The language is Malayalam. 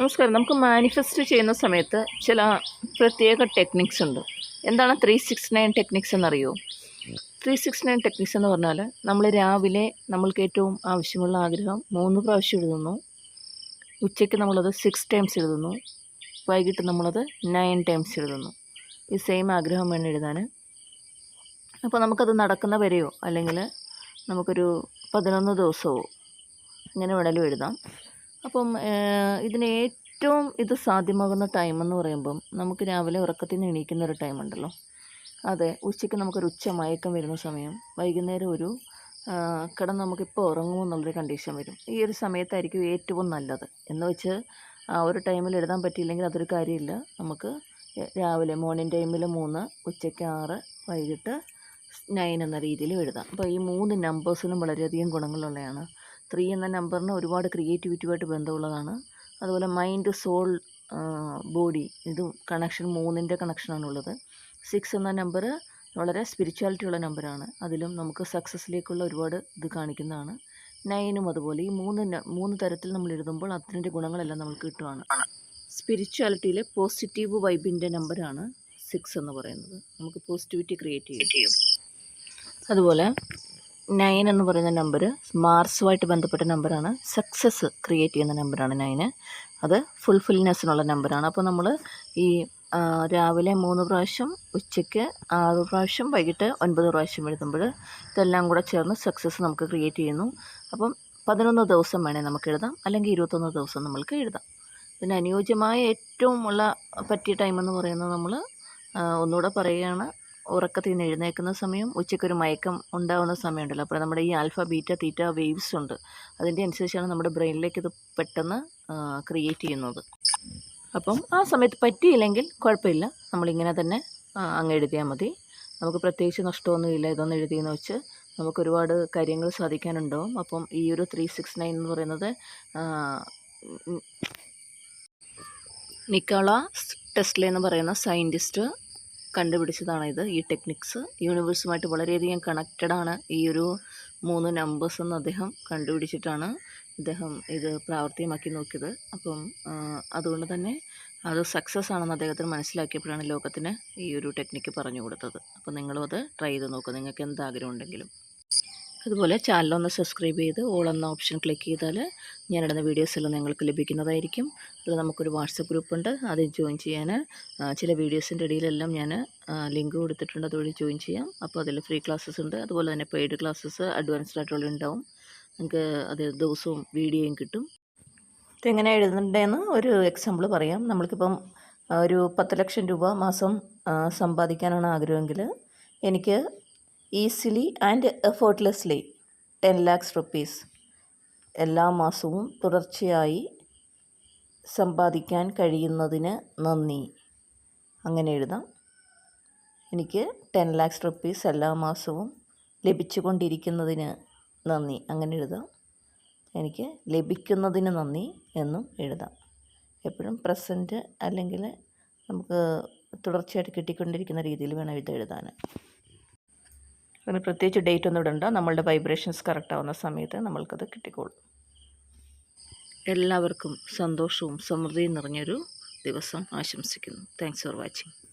നമസ്കാരം. നമുക്ക് മാനിഫെസ്റ്റ് ചെയ്യുന്ന സമയത്ത് ചില പ്രത്യേക ടെക്നിക്സ് ഉണ്ട്. എന്താണ് ത്രീ സിക്സ് നയൻ ടെക്നിക്സ് എന്നറിയോ? ത്രീ സിക്സ് നയൻ ടെക്നിക്സ് എന്ന് പറഞ്ഞാൽ നമ്മൾ രാവിലെ നമ്മൾക്ക് ഏറ്റവും ആവശ്യമുള്ള ആഗ്രഹം മൂന്ന് പ്രാവശ്യം എഴുതുന്നു. ഉച്ചയ്ക്ക് നമ്മളത് സിക്സ് ടൈംസ് എഴുതുന്നു. വൈകിട്ട് നമ്മളത് നയൻ ടൈംസ് എഴുതുന്നു. ഈ സെയിം ആഗ്രഹം വേണം എഴുതാൻ അപ്പോൾ നമുക്കത് നടക്കുന്ന വരെയോ അല്ലെങ്കിൽ നമുക്കൊരു പതിനൊന്ന് ദിവസമോ ഇങ്ങനെ വേണമെങ്കിലും എഴുതാം. അപ്പം ഇതിന് ഏറ്റവും ഇത് സാധ്യമാകുന്ന ടൈം എന്ന് പറയുമ്പം നമുക്ക് രാവിലെ ഉറക്കത്തിൽ നിന്ന് എണീക്കുന്ന ഒരു ടൈം ഉണ്ടല്ലോ അതെ ഉച്ചയ്ക്ക് നമുക്കൊരു ഉച്ച മയക്കം വരുന്ന സമയം വൈകുന്നേരം ഒരു കിടന്ന് നമുക്കിപ്പോൾ ഉറങ്ങുമോ എന്നുള്ളൊരു കണ്ടീഷൻ വരും. ഈ ഒരു സമയത്തായിരിക്കും ഏറ്റവും നല്ലത്. എന്ന് വെച്ച് ആ ഒരു ടൈമിൽ എഴുതാൻ പറ്റിയില്ലെങ്കിൽ അതൊരു കാര്യമില്ല. നമുക്ക് രാവിലെ മോർണിംഗ് ടൈമിൽ മൂന്ന് ഉച്ചയ്ക്ക് ആറ് വൈകിട്ട് നയൻ എന്ന രീതിയിൽ എഴുതാം. അപ്പോൾ ഈ മൂന്ന് നമ്പേഴ്സിനും വളരെയധികം ഗുണങ്ങളുള്ളതാണ് ത്രീ എന്ന നമ്പറിന് ഒരുപാട് ക്രിയേറ്റിവിറ്റിയുമായിട്ട് ബന്ധമുള്ളതാണ്. അതുപോലെ മൈൻഡ് സോൾ ബോഡി ഇതും കണക്ഷൻ മൂന്നിന്റെ കണക്ഷനാണുള്ളത് സിക്സ് എന്ന നമ്പർ വളരെ സ്പിരിച്വാലിറ്റി ഉള്ള നമ്പറാണ് അതിലും നമുക്ക് സക്സസ്സിലേക്കുള്ള ഒരുപാട് ഇത് കാണിക്കുന്നതാണ്. നയനും അതുപോലെ ഈ മൂന്ന് മൂന്ന് തരത്തിൽ നമ്മൾ എഴുതുമ്പോൾ അതിന്റെ ഗുണങ്ങളെല്ലാം നമുക്ക് കിട്ടുവാണ്. സ്പിരിച്വാലിറ്റിയിലെ പോസിറ്റീവ് വൈബിന്റെ നമ്പറാണ് സിക്സ് എന്ന് പറയുന്നത്. നമുക്ക് പോസിറ്റിവിറ്റി ക്രിയേറ്റ് ചെയ്യും. അതുപോലെ നയൻ എന്ന് പറയുന്ന നമ്പർ മാർസുമായിട്ട് ബന്ധപ്പെട്ട നമ്പറാണ് സക്സസ് ക്രിയേറ്റ് ചെയ്യുന്ന നമ്പറാണ് നയന് അത് ഫുൾഫിൽനെസ്സിനുള്ള നമ്പറാണ് അപ്പോൾ നമ്മൾ ഈ രാവിലെ മൂന്ന് പ്രാവശ്യം ഉച്ചയ്ക്ക് ആറ് പ്രാവശ്യം വൈകിട്ട് ഒൻപത് പ്രാവശ്യം എഴുതുമ്പോൾ ഇതെല്ലാം കൂടെ ചേർന്ന് സക്സസ് നമുക്ക് ക്രിയേറ്റ് ചെയ്യുന്നു. അപ്പം പതിനൊന്ന് ദിവസം വേണേൽ നമുക്ക് എഴുതാം. അല്ലെങ്കിൽ ഇരുപത്തൊന്ന് ദിവസം നമ്മൾക്ക് എഴുതാം. ഇതിന് അനുയോജ്യമായ ഏറ്റവും ഉള്ള പറ്റിയ ടൈം എന്ന് പറയുന്നത് നമ്മൾ ഒന്നുകൂടെ പറയുകയാണ്. ഉറക്കത്തിൽ നിന്ന് എഴുന്നേൽക്കുന്ന സമയം ഉച്ചയ്ക്കൊരു മയക്കം ഉണ്ടാകുന്ന സമയമുണ്ടല്ലോ. അപ്പോൾ നമ്മുടെ ഈ ആൽഫ ബീറ്റ തീറ്റ വേവ്സ് ഉണ്ട്. അതിന്റെ അനുസരിച്ചാണ് നമ്മുടെ ബ്രെയിനിലേക്ക് ഇത് പെട്ടെന്ന് ക്രിയേറ്റ് ചെയ്യുന്നത്. അപ്പം ആ സമയത്ത് പറ്റിയില്ലെങ്കിൽ കുഴപ്പമില്ല. നമ്മളിങ്ങനെ തന്നെ അങ്ങ് എഴുതിയാൽ മതി. നമുക്ക് പ്രത്യേകിച്ച് നഷ്ടമൊന്നുമില്ല. ഇതൊന്നും എഴുതിയെന്ന് വെച്ച് നമുക്ക് ഒരുപാട് കാര്യങ്ങൾ സാധിക്കാനുണ്ടാവും. അപ്പം ഈ ഒരു ത്രീ സിക്സ് നയൻ എന്ന് പറയുന്നത് നിക്കോള ടെസ്ല പറയുന്ന സയന്റിസ്റ്റ് കണ്ടുപിടിച്ചതാണ് ഇത് ഈ ടെക്നിക്സ്. യൂണിവേഴ്സുമായിട്ട് വളരെയധികം കണക്റ്റഡ് ആണ് ഈ ഒരു മൂന്ന് നമ്പേഴ്സ് എന്ന് അദ്ദേഹം കണ്ടുപിടിച്ചിട്ടാണ് അദ്ദേഹം ഇത് പ്രാവർത്തികമാക്കി നോക്കിയത്. അപ്പം അതുകൊണ്ട് തന്നെ അത് സക്സസ് ആണെന്ന് അദ്ദേഹത്തിന് മനസ്സിലാക്കിയപ്പോഴാണ് ലോകത്തിന് ഈ ഒരു ടെക്നിക്ക് പറഞ്ഞു കൊടുത്തത് അപ്പോൾ നിങ്ങളും അത് ട്രൈ ചെയ്ത് നോക്കുക നിങ്ങൾക്ക് എന്ത് ആഗ്രഹം ഉണ്ടെങ്കിലും അതുപോലെ ചാനലൊന്ന് സബ്സ്ക്രൈബ് ചെയ്ത് ഓൾ എന്ന ഓപ്ഷൻ ക്ലിക്ക് ചെയ്താൽ ഞാനിടുന്ന വീഡിയോസ് എല്ലാം നിങ്ങൾക്ക് ലഭിക്കുന്നതായിരിക്കും. അതിൽ നമുക്കൊരു വാട്സപ്പ് ഗ്രൂപ്പ് ഉണ്ട് അതിൽ ജോയിൻ ചെയ്യാൻ ചില വീഡിയോസിന്റെ ഇടയിലെല്ലാം ഞാൻ ലിങ്ക് കൊടുത്തിട്ടുണ്ട്. അതുവഴി ജോയിൻ ചെയ്യാം. അപ്പോൾ അതിൽ ഫ്രീ ക്ലാസ്സസ് ഉണ്ട്. അതുപോലെ തന്നെ പെയ്ഡ് ക്ലാസ്സസ് അഡ്വാൻസ്ഡ് ആയിട്ടുള്ള ഉണ്ടാവും. നിങ്ങൾക്ക് അത് ദിവസവും വീഡിയോയും കിട്ടും. ഇതെങ്ങനെ എഴുതുന്നുണ്ടെന്ന് ഒരു എക്സാമ്പിൾ പറയാം. നമ്മൾക്കിപ്പം ഒരു പത്ത് ലക്ഷം രൂപ മാസം സമ്പാദിക്കാനാണ് ആഗ്രഹമെങ്കിൽ എനിക്ക് easily and effortlessly ten lakhs rupees എല്ലാ മാസവും തുടർച്ചയായി സമ്പാദിക്കാൻ കഴിയുന്നതിന് നന്ദി. അങ്ങനെ എഴുതാം. എനിക്ക് ടെൻ ലാക്സ് റുപ്പീസ് എല്ലാ മാസവും ലഭിച്ചുകൊണ്ടിരിക്കുന്നതിന് നന്ദി. അങ്ങനെ എഴുതാം. എനിക്ക് ലഭിക്കുന്നതിന് നന്ദി എന്നും എഴുതാം. എപ്പോഴും പ്രസന്റ് അല്ലെങ്കിൽ നമുക്ക് തുടർച്ചയായിട്ട് കിട്ടിക്കൊണ്ടിരിക്കുന്ന രീതിയിൽ വേണം ഇത് എഴുതാൻ. അതിന് പ്രത്യേകിച്ച് ഡേറ്റ് ഒന്നും ഇടണ്ട. നമ്മളുടെ വൈബ്രേഷൻസ് കറക്റ്റ് ആവുന്ന സമയത്ത് നമ്മൾക്കത് കിട്ടിക്കോളും. എല്ലാവർക്കും സന്തോഷവും സമൃദ്ധിയും നിറഞ്ഞൊരു ദിവസം ആശംസിക്കുന്നു. Thanks for watching